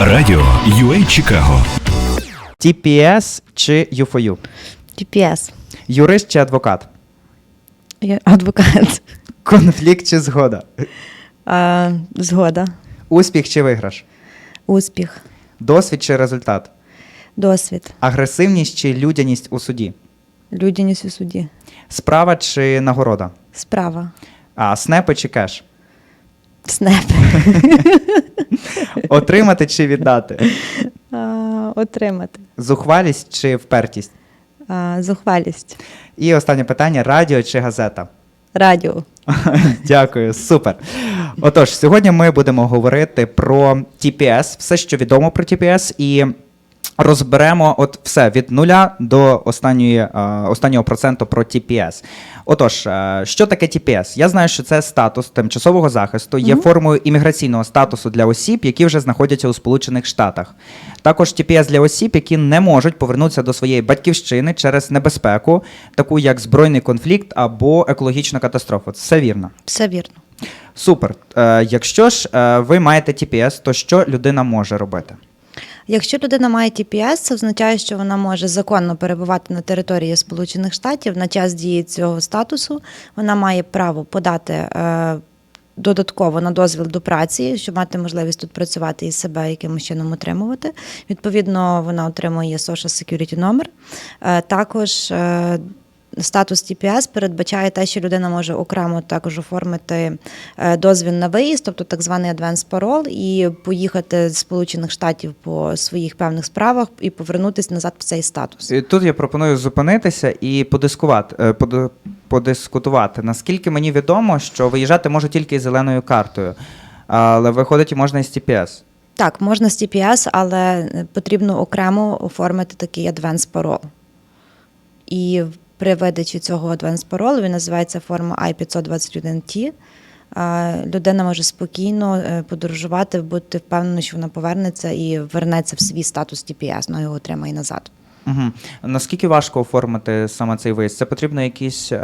Радіо UA Чикаго. TPS чи UFOU? GPS. Юрист чи адвокат? Я адвокат. Конфлікт чи згода? А, згода. Успіх чи виграш? Успіх. Досвід чи результат? Досвід. Агресивність чи людяність у суді? Людяність у суді. Справа чи нагорода? Справа. А снепи чи кеш? Снеп. Отримати чи віддати? А, отримати. Зухвалість чи впертість? А, зухвалість. І останнє питання: радіо чи газета? Радіо. Дякую, супер. Отож, сьогодні ми будемо говорити про TPS, все, що відомо про TPS, і розберемо от все від нуля до останньої, е, останнього проценту про TPS. Отож, е, що таке TPS? Я знаю, що це статус тимчасового захисту, є формою імміграційного статусу для осіб, які вже знаходяться у Сполучених Штатах. Також TPS для осіб, які не можуть повернутися до своєї батьківщини через небезпеку, таку як збройний конфлікт або екологічна катастрофа. Це все вірно. Все вірно. Супер. Е, якщо ж ви маєте TPS, то що людина може робити? Якщо людина має TPS, це означає, що вона може законно перебувати на території Сполучених Штатів на час дії цього статусу. Вона має право подати е, додатково на дозвіл до праці, щоб мати можливість тут працювати і себе якимось чином отримувати. Відповідно, вона отримує Social Security номер. Е, також е, Статус TPS передбачає те, що людина може окремо також оформити е, дозвіл на виїзд, тобто так званий advance parole, і поїхати з Сполучених Штатів по своїх певних справах і повернутися назад в цей статус. Тут я пропоную зупинитися і подискувати, е, подискутувати. Наскільки мені відомо, що виїжджати можу тільки з зеленою картою, але виходить можна і з TPS. Так, можна з TPS, але е, потрібно окремо оформити такий advance parole. І при видачі цього advanced паролу, він називається форма I-521T, е, людина може спокійно е, подорожувати, бути впевнена, що вона повернеться і вернеться в свій статус TPS, ну його отримає назад. Угу. Наскільки важко оформити саме цей виїзд? Це потрібно якісь е,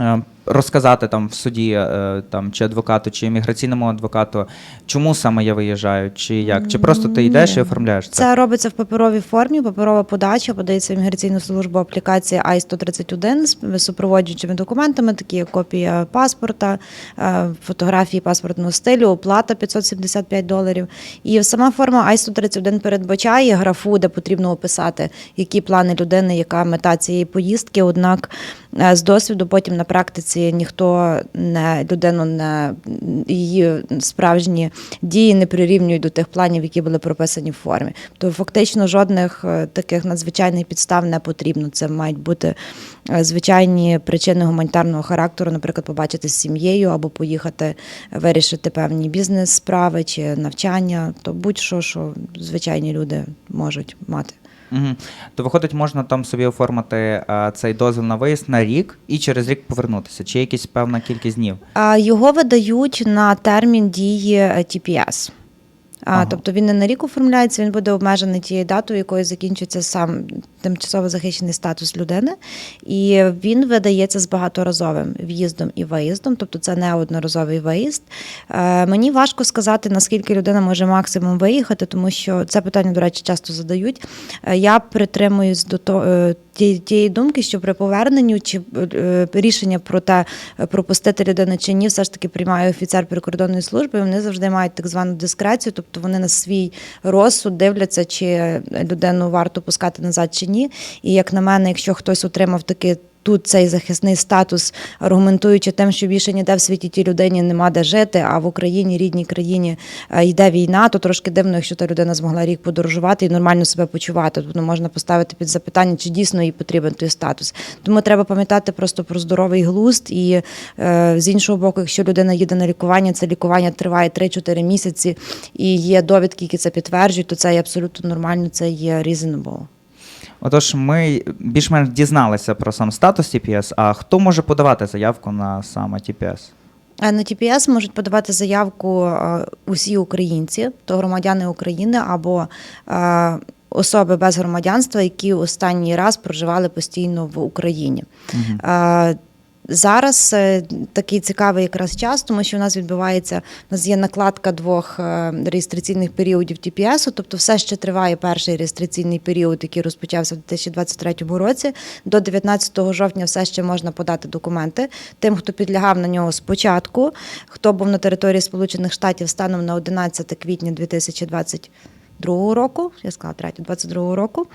е, розказати там в суді, е, там, чи адвокату, чи імміграційному адвокату, чому саме я виїжджаю, чи як? Чи просто ти йдеш і оформляєш це? Це робиться в паперовій формі, паперова подача, подається в імміграційну службу аплікація I-131 з супроводжуючими документами, такі як копія паспорта, е, фотографії паспортного стилю, оплата 575 доларів. І сама форма I-131 передбачає графу, де потрібно описати, які плани людини, яка мета цієї поїздки. Однак е, з досвіду потім на практиці ніхто не людину не її справжні дії не прирівнюють до тих планів, які були прописані в формі. То фактично жодних е, таких надзвичайних підстав не потрібно. Це мають бути звичайні причини гуманітарного характеру, наприклад, побачити з сім'єю або поїхати вирішити певні бізнес-справи чи навчання, то будь-що, що звичайні люди можуть мати. Угу. То виходить, можна там собі оформити е, цей дозвіл на виїзд на рік і через рік повернутися, чи якась певна кількість днів. А Його видають на термін дії е, TPS. Ага. Тобто він не на рік оформляється, він буде обмежений тією датою, якою закінчується сам тимчасово захищений статус людини. І він видається з багаторазовим в'їздом і виїздом, тобто це не одноразовий виїзд. Е, мені важко сказати, наскільки людина може максимум виїхати, тому що це питання, до речі, часто задають. Е, я притримуюсь до того. Ті- Тієї думки, що при поверненню чи е, рішення про те, е, пропустити людину чи ні, все ж таки приймає офіцер прикордонної служби. Вони завжди мають так звану дискрецію, тобто вони на свій розсуд дивляться, чи людину варто пускати назад чи ні. І як на мене, якщо хтось отримав таки. Тут цей захисний статус, аргументуючи тим, що більше ніде в світі тій людині нема де жити, а в Україні, рідній країні е, йде війна, то трошки дивно, якщо та людина змогла рік подорожувати і нормально себе почувати. Тобто можна поставити під запитання, чи дійсно їй потрібен той статус. Тому треба пам'ятати просто про здоровий глузд. І е, з іншого боку, якщо людина їде на лікування, це лікування триває 3-4 місяці, і є довідки, які це підтверджують, то це є абсолютно нормально, це є reasonable. Отож, ми більш-менш дізналися про сам статус TPS, а хто може подавати заявку на саме TPS? Е, На ТПС можуть подавати заявку е, усі українці, то громадяни України або е, особи без громадянства, які останній раз проживали постійно в Україні. Е, Зараз е, такий цікавий якраз час, тому що у нас відбувається, у нас є накладка двох е, реєстраційних періодів TPS, тобто все ще триває перший реєстраційний період, який розпочався в 2023 році. До 19 жовтня все ще можна подати документи. Тим, хто підлягав на нього спочатку, хто був на території Сполучених Штатів станом на 11 квітня 2020 22 року, я сказала 3, 22 року.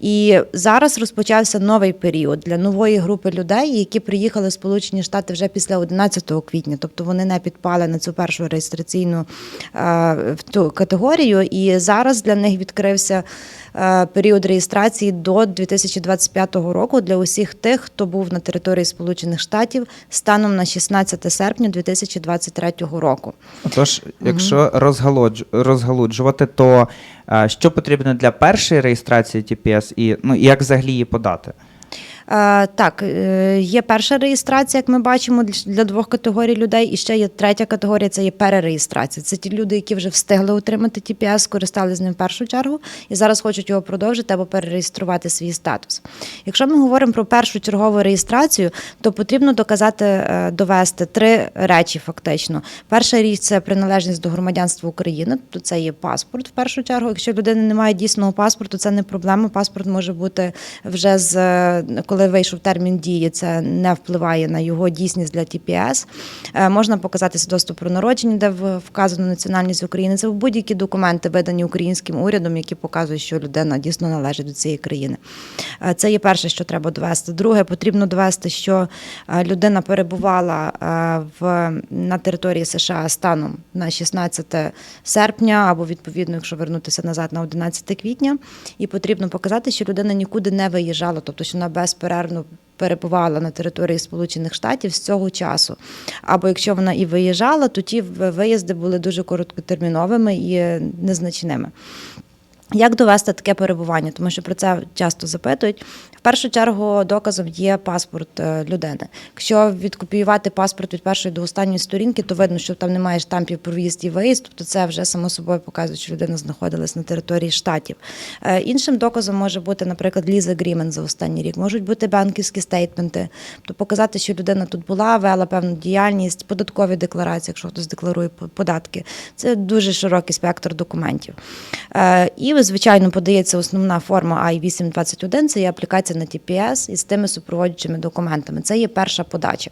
І зараз розпочався новий період для нової групи людей, які приїхали в Сполучені Штати вже після 11 квітня. Тобто вони не підпали на цю першу реєстраційну е, ту категорію. І зараз для них відкрився е, період реєстрації до 2025 року для усіх тих, хто був на території Сполучених Штатів станом на 16 серпня 2023 року. Отож, якщо розгалуджувати, то що потрібно для першої реєстрації TPS і ну, як взагалі її подати? Е, Так, е, є перша реєстрація, як ми бачимо, для- двох категорій людей, і ще є третя категорія це є перереєстрація. Це ті люди, які вже встигли отримати TPS, скористалися з ним в першу чергу і зараз хочуть його продовжити або перереєструвати свій статус. Якщо ми говоримо про першу чергову реєстрацію, то потрібно доказати, е, довести три речі фактично. Перша річ це приналежність до громадянства України, тобто це є паспорт в першу чергу. Якщо людина не має дійсного паспорту, це не проблема. Паспорт може бути вже з е, коли вийшов термін дії, це не впливає на його дійсність для TPS. Е, Можна показати свідоцтво про народження, де вказано національність України. Це будь-які документи, видані українським урядом, які показують, що людина дійсно належить до цієї країни. Е, Це є перше, що треба довести. Друге, потрібно довести, що е, людина перебувала в на території США станом на 16 серпня, або відповідно, якщо вернутися назад на 11 квітня, і потрібно показати, що людина нікуди не виїжджала, тобто що вона безперервно. Перебувала на території Сполучених Штатів з цього часу. Або якщо вона і виїжджала, то ті виїзди були дуже короткотерміновими і незначними. Як довести таке перебування? Тому що про це часто запитують. В першу чергу доказом є паспорт е, людини. Якщо відкопіювати паспорт від першої до останньої сторінки, то видно, що там немає штампів про в'їзд і виїзд, тобто це вже само собою показує, що людина знаходилась на території штатів. Е, Іншим доказом може бути, наприклад, lease agreement за останній рік, можуть бути банківські стейтменти, тобто показати, що людина тут була, вела певну діяльність, податкові декларації, якщо хтось декларує податки. Це дуже широкий спектр документів. Е, І, звичайно, подається основна форма I-821, це є аплікація на TPS із тими супроводжуючими документами. Це є перша подача.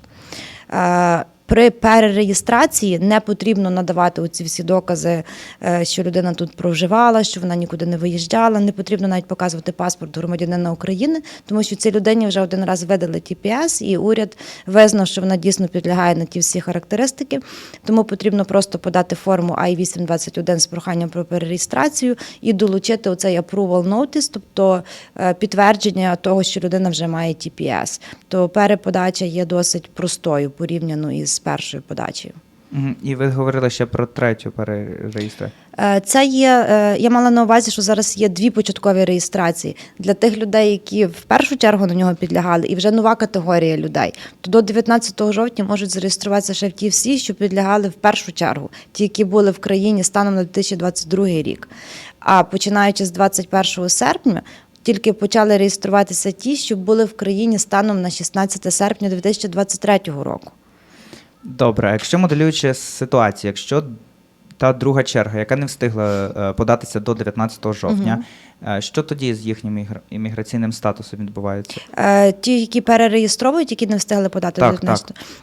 При перереєстрації не потрібно надавати оці всі докази, е, що людина тут проживала, що вона нікуди не виїжджала. Не потрібно навіть показувати паспорт громадянина України, тому що цій людині вже один раз видали TPS, і уряд визнав, що вона дійсно підлягає на ті всі характеристики. Тому потрібно просто подати форму I-821 з проханням про перереєстрацію і долучити оцей approval notice, тобто е, підтвердження того, що людина вже має TPS. То переподача є досить простою порівняно із першою подачею. Мгм. І ви говорили ще про третю перереєстрацію. Е, Це є, е, я мала на увазі, що зараз є дві початкові реєстрації для тих людей, які в першу чергу на нього підлягали, і вже нова категорія людей. То до 19 жовтня можуть зареєструватися ще ті всі, що підлягали в першу чергу, ті, які були в країні станом на 2022 рік. А починаючи з 21 серпня. Тільки почали реєструватися ті, що були в країні станом на 16 серпня 2023 року. Добре, якщо моделюючи ситуацію, якщо та друга черга, яка не встигла е, податися до 19 жовтня, що тоді з їхнім ігр- імміграційним статусом відбувається? Е, Ті, які перереєстровують, які не встигли подати Так, до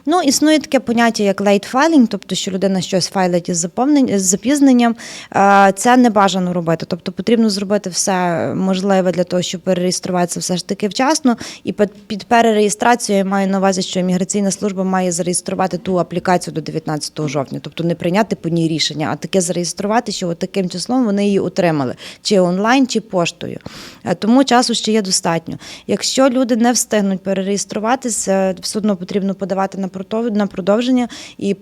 Ну, існує таке поняття, як late filing, тобто, що людина щось файлить із заповнень- з запізненням. Е, Це не бажано робити. Тобто потрібно зробити все можливе для того, щоб перереєструватися все ж таки вчасно. І під- під перереєстрацією я маю на увазі, що імміграційна служба має зареєструвати ту аплікацію до 19 жовтня, тобто не прийняти по ній рішення, а таке зареєструвати, що от таким числом вони її отримали, чи онлайн, чи поштою. Е, Тому часу ще є достатньо. Якщо люди не встигнуть перереєструватися, все одно потрібно подавати на на продовження, і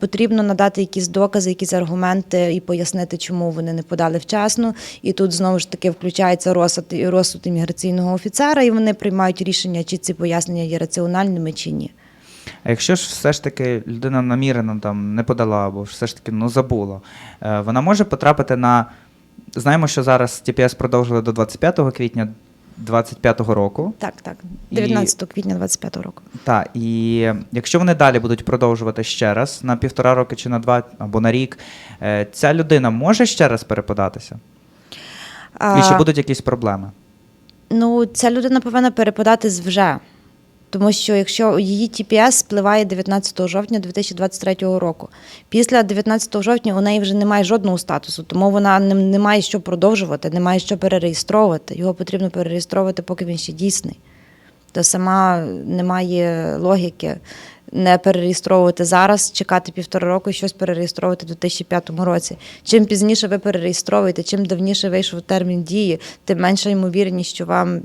потрібно надати якісь докази, якісь аргументи і пояснити, чому вони не подали вчасно. І тут знову ж таки включається розсуд, розсуд імміграційного офіцера, і вони приймають рішення, чи ці пояснення є раціональними чи ні. А якщо ж все ж таки людина намірено там не подала, або все ж таки ну, забула, е, вона може потрапити на. Знаємо, що зараз TPS продовжили до 25 квітня. 25-го року. Так, так, І- 19 квітня 25 року. Так, і якщо вони далі будуть продовжувати ще раз на півтора роки чи на два або на рік, е, ця людина може ще раз переподатися? І чи будуть якісь проблеми? Ну, ця людина повинна переподатись вже. Тому що якщо її TPS спливає 19 жовтня 2023 року, після 19 жовтня у неї вже немає жодного статусу, тому вона не, має що продовжувати, не має що перереєстровувати. Його потрібно перереєстровувати, поки він ще дійсний. То сама немає логіки не перереєстровувати зараз, чекати півтора року і щось перереєстровувати в 2005 році. Чим пізніше ви перереєстровуєте, чим давніше вийшов термін дії, тим менша ймовірність, що вам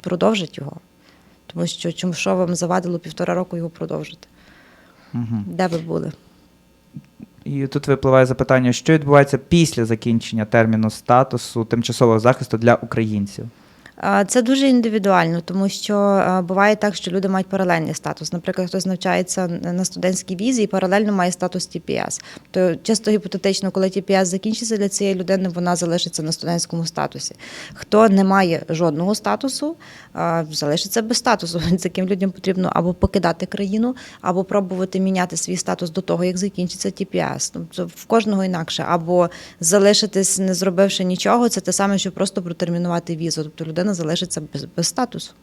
продовжать його. Тому що чому що вам завадило півтора року його продовжити? Угу. Де ви були? І тут випливає запитання, що відбувається після закінчення терміну статусу тимчасового захисту для українців? Це дуже індивідуально, тому що буває так, що люди мають паралельний статус. Наприклад, хтось навчається на студентській візі і паралельно має статус TPS. То чисто гіпотетично, коли TPS закінчиться для цієї людини, вона залишиться на студентському статусі. Хто не має жодного статусу, залишиться без статусу. Таким людям потрібно або покидати країну, або пробувати міняти свій статус до того, як закінчиться TPS. Тобто в кожного інакше, або залишитись, не зробивши нічого, це те саме, що просто протермінувати візу. Тобто людина залишиться без, без статусу.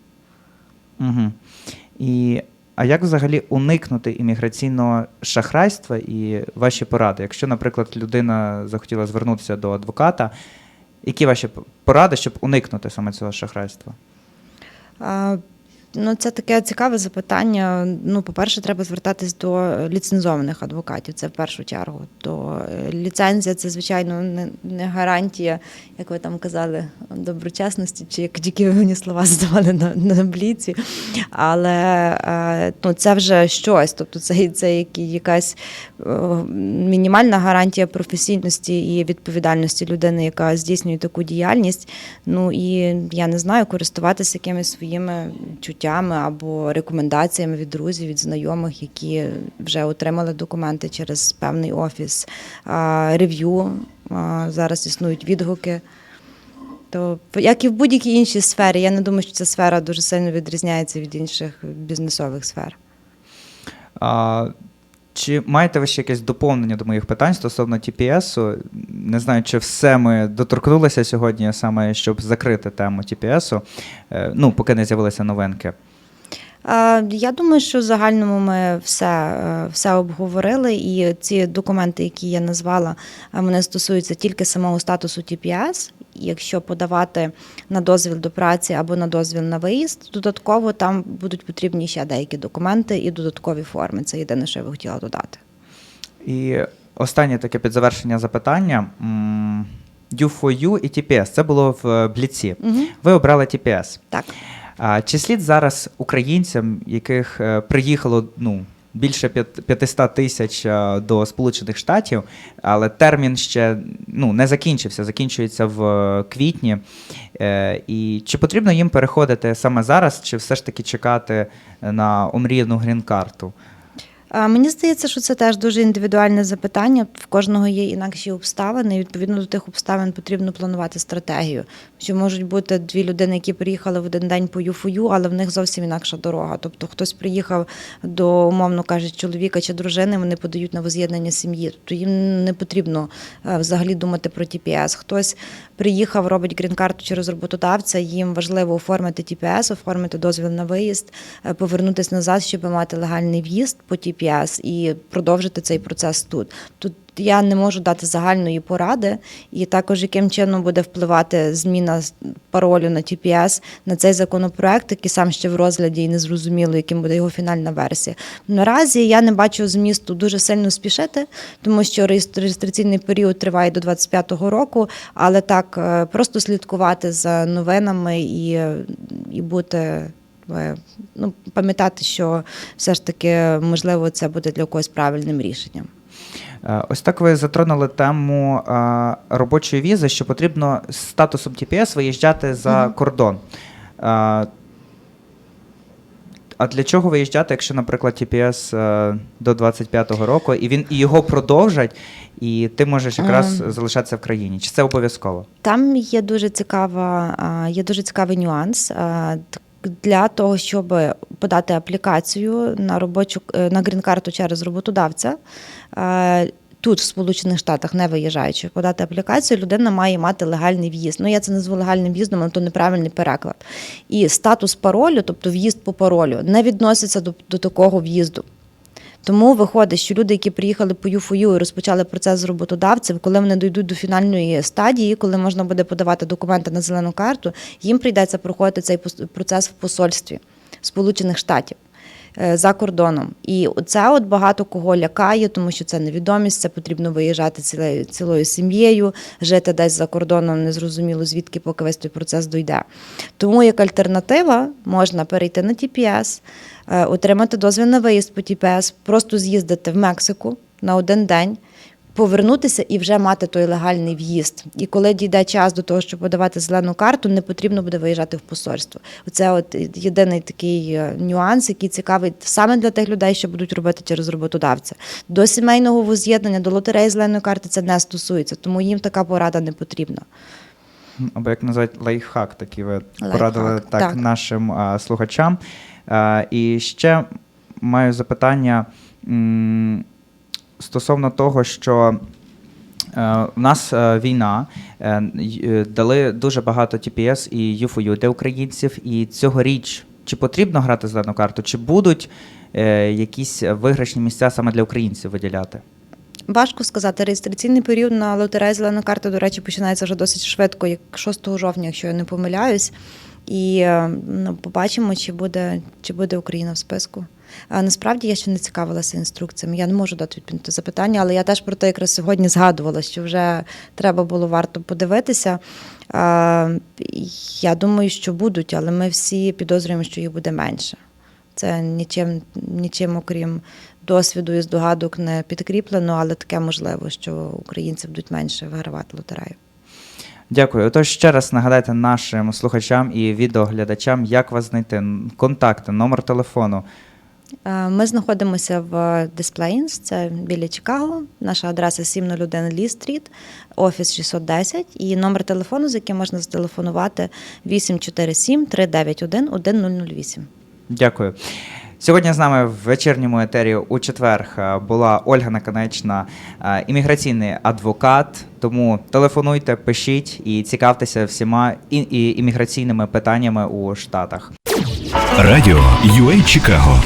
Угу. І, а як взагалі уникнути імміграційного шахрайства і ваші поради? Якщо, наприклад, людина захотіла звернутися до адвоката, які ваші поради, щоб уникнути саме цього шахрайства? А, Ну, це таке цікаве запитання. Ну, по-перше, треба звертатись до ліцензованих адвокатів. Це в першу чергу. То е, ліцензія це, звичайно, не, гарантія, як ви там казали, доброчесності, чи як тільки ви мені слова здавали на, на бліці. Але е, ну, це вже щось. Тобто, це, це якась е, мінімальна гарантія професійності і відповідальності людини, яка здійснює таку діяльність. Ну і я не знаю, користуватися якимись своїми чуттями або рекомендаціями від друзів, від знайомих, які вже отримали документи через певний офіс, рев'ю. Зараз існують відгуки. То як і в будь-якій іншій сфері, я не думаю, що ця сфера дуже сильно відрізняється від інших бізнесових сфер. А, чи маєте ви ще якесь доповнення до моїх питань стосовно TPS? Не знаю, чи все ми доторкнулися сьогодні, саме щоб закрити тему TPS, е, ну, поки не з'явилися новинки. Е, Я думаю, що в загальному ми все, е, все обговорили, і ці документи, які я назвала, е, вони стосуються тільки самого статусу. І Якщо подавати на дозвіл до праці або на дозвіл на виїзд, додатково там будуть потрібні ще деякі документи і додаткові форми. Це єдине, що я би хотіла додати. І останнє таке під завершення запитання. М, Do4U і TPS. Це було в Бліці. Угу. Ви обрали TPS. Так. А чи слід зараз українцям, яких е, приїхало ну, більше 500 тисяч е, до Сполучених Штатів, але термін ще ну, не закінчився, закінчується в е, квітні. І чи потрібно їм переходити саме зараз, чи все ж таки чекати на омріяну грін-карту? Мені здається, що це теж дуже індивідуальне запитання. В кожного є інакші обставини. і Відповідно до тих обставин потрібно планувати стратегію. Що можуть бути дві людини, які приїхали в один день по ЮФУ, але в них зовсім інакша дорога. Тобто хтось приїхав до, умовно кажуть, чоловіка чи дружини, вони подають на воз'єднання сім'ї. Тобто їм не потрібно е, взагалі думати про ТПС. Хтось приїхав, робить грін-карту через роботодавця. Їм важливо оформити ТПС, оформити дозвіл на виїзд, е, повернутися назад, щоб мати легальний в'їзд по TPS і продовжити цей процес тут. Тут я не можу дати загальної поради, і також яким чином буде впливати зміна паролю на TPS на цей законопроект, який сам ще в розгляді і не зрозуміло, яким буде його фінальна версія. Наразі я не бачу змісту дуже сильно спішити, тому що реєстр- реєстраційний період триває до 25-го року, але так е, просто слідкувати за новинами і, і бути. е, Ну, пам'ятати, що все ж таки можливо це буде для когось правильним рішенням. Е, Ось так ви затронули тему е, робочої візи, що потрібно з статусом TPS виїжджати за кордон. Е, а для чого виїжджати, якщо, наприклад, е, до 25-го року, і він і його продовжать, і ти можеш якраз Ем. залишатися в країні? Чи це обов'язково? Там є дуже цікава, є дуже цікавий нюанс. Для того, щоб подати аплікацію на робочу е, на грін-карту через роботодавця, е, тут, в Сполучених Штатах, не виїжджаючи, подати аплікацію, людина має мати легальний в'їзд. Ну, я це назву легальним в'їздом, але то неправильний переклад. І статус паролю, тобто в'їзд по паролю, не відноситься до, до такого в'їзду. Тому виходить, що люди, які приїхали по ЮФОЮ і розпочали процес з роботодавцем, коли вони дійдуть до фінальної стадії, коли можна буде подавати документи на зелену карту, їм прийдеться проходити цей процес в посольстві Сполучених Штатів. Е, За кордоном, і це от багато кого лякає, тому що це невідомість, це потрібно виїжджати цілею цілою сім'єю, жити десь за кордоном, незрозуміло звідки, поки весь той процес дойде. Тому як альтернатива можна перейти на TPS, е, отримати дозвіл на виїзд по TPS, просто з'їздити в Мексику на один день, повернутися і вже мати той легальний в'їзд. І коли дійде час до того, щоб подавати зелену карту, не потрібно буде виїжджати в посольство. Оце от єдиний такий е, нюанс, який цікавий саме для тих людей, що будуть робити через роботодавця. До сімейного воз'єднання, до лотереї зеленої карти це не стосується, тому їм така порада не потрібна. Або як називають лайфхак, такий ви Лайфхак, порадили так, так. нашим а, слухачам. А, і ще маю запитання м, стосовно того, що. е, У нас е, війна, е, дали дуже багато TPS і ЮФОЮ для українців. І цьогоріч чи потрібно грати зелену карту, чи будуть якісь виграшні місця саме для українців виділяти? Важко сказати. Реєстраційний період на лотереї зеленої карти, до речі, починається вже досить швидко, як 6 жовтня, якщо я не помиляюсь. І е, ну, побачимо, чи буде, чи буде Україна в списку. А насправді я ще не цікавилася інструкціями. Я не можу дати відповідь на запитання, але я теж про те якраз сьогодні згадувала, що вже треба було варто подивитися. Я думаю, що будуть, але ми всі підозрюємо, що їх буде менше. Це нічим, нічим окрім досвіду і здогадок не підкріплено, але таке можливо, що українці будуть менше вигравати лотерею. Дякую. Отож, ще раз нагадайте нашим слухачам і відеоглядачам, як вас знайти. Контакти, номер телефону. Е, Ми знаходимося в Displays, це біля Чикаго. Наша адреса 701 Лі Стріт, офіс 610 і номер телефону, з яким можна зателефонувати 847 391 1008. Дякую. Сьогодні з нами в вечірньому етері у четвер е, була Ольга Наконечна, е, імміграційний адвокат. Тому телефонуйте, пишіть і цікавтеся всіма імміграційними питаннями у Штатах. Радіо UA Чикаго